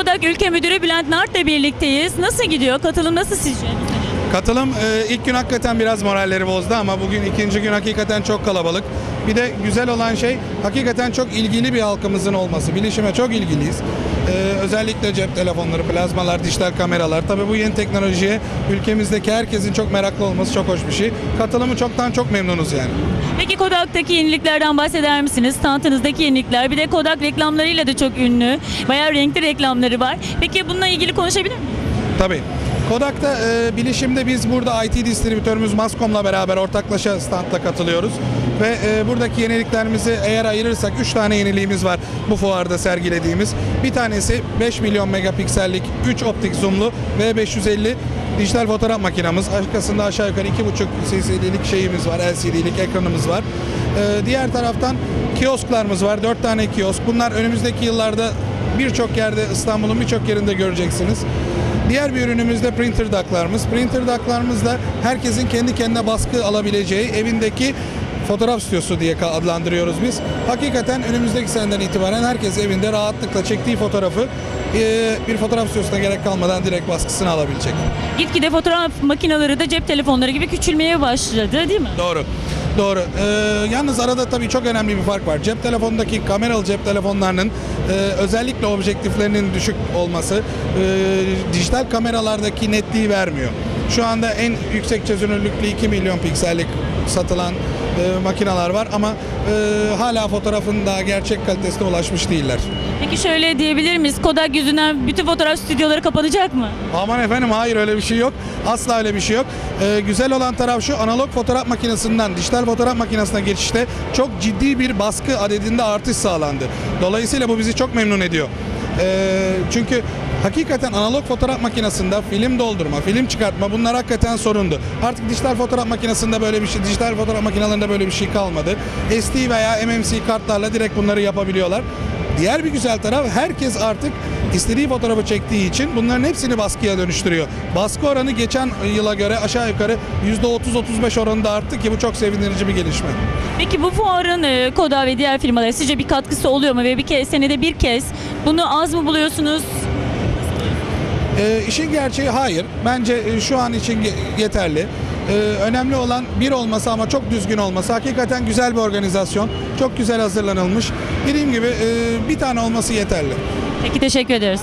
Kodak Ülke Müdürü Bülent Nart'la birlikteyiz. Nasıl gidiyor? Katılım nasıl sizce? Katılım e, ilk gün hakikaten biraz moralleri bozdu ama bugün ikinci gün hakikaten çok kalabalık. Bir de güzel olan şey hakikaten çok ilgili bir halkımızın olması. Bilişime çok ilgiliyiz. E, özellikle cep telefonları, plazmalar, dijital kameralar. Tabii bu yeni teknolojiye ülkemizdeki herkesin çok meraklı olması çok hoş bir şey. Katılımı çoktan çok memnunuz yani. Peki Kodak'taki yeniliklerden bahseder misiniz? Tanıtınızdaki yenilikler. Bir de Kodak reklamlarıyla da çok ünlü. Bayağı renkli reklamları var. Peki bununla ilgili konuşabilir miyim? Tabii. Kodak'ta e, bilişimde biz burada IT distribütörümüz Mascom'la beraber ortaklaşa standla katılıyoruz. Ve e, buradaki yeniliklerimizi eğer ayırırsak 3 tane yeniliğimiz var bu fuarda sergilediğimiz. Bir tanesi 5 milyon megapiksellik 3 optik zoomlu V550 dijital fotoğraf makinamız. Arkasında aşağı yukarı 2,5 cc'lik şeyimiz var, LCD'lik ekranımız var. E, diğer taraftan kiosklarımız var, 4 tane kiosk. Bunlar önümüzdeki yıllarda birçok yerde İstanbul'un birçok yerinde göreceksiniz. Diğer bir ürünümüz de printer ducklarımız. Printer ducklarımız da herkesin kendi kendine baskı alabileceği evindeki fotoğraf stüdyosu diye adlandırıyoruz biz. Hakikaten önümüzdeki seneden itibaren herkes evinde rahatlıkla çektiği fotoğrafı eee, bir fotoğraf stüdyosuna gerek kalmadan direkt baskısını alabilecek. Gitgide fotoğraf makineleri de cep telefonları gibi küçülmeye başladı değil mi? Doğru. Doğru. Ee, yalnız arada tabii çok önemli bir fark var. Cep telefonundaki kameralı cep telefonlarının e, özellikle objektiflerinin düşük olması e, dijital kameralardaki netliği vermiyor. Şu anda en yüksek çözünürlüklü 2 milyon piksellik satılan e, makineler var ama e, hala fotoğrafın daha gerçek kalitesine ulaşmış değiller. Peki şöyle diyebilir miyiz? Kodak yüzünden bütün fotoğraf stüdyoları kapanacak mı? Aman efendim hayır öyle bir şey yok. Asla öyle bir şey yok. Ee, güzel olan taraf şu analog fotoğraf makinesinden dijital fotoğraf makinesine geçişte çok ciddi bir baskı adedinde artış sağlandı. Dolayısıyla bu bizi çok memnun ediyor. Ee, çünkü hakikaten analog fotoğraf makinesinde film doldurma, film çıkartma bunlar hakikaten sorundu. Artık dijital fotoğraf makinesinde böyle bir şey, dijital fotoğraf makinelerinde böyle bir şey kalmadı. SD veya MMC kartlarla direkt bunları yapabiliyorlar. Diğer bir güzel taraf herkes artık istediği fotoğrafı çektiği için bunların hepsini baskıya dönüştürüyor. Baskı oranı geçen yıla göre aşağı yukarı %30-35 oranında arttı ki bu çok sevindirici bir gelişme. Peki bu fuarın e, Kodak ve diğer firmalara sizce bir katkısı oluyor mu? Ve bir kez, senede bir kez bunu az mı buluyorsunuz? Ee, işin gerçeği hayır. Bence e, şu an için ge- yeterli. Ee, önemli olan bir olması ama çok düzgün olması. Hakikaten güzel bir organizasyon. Çok güzel hazırlanılmış. Dediğim gibi e, bir tane olması yeterli. Peki teşekkür ederiz.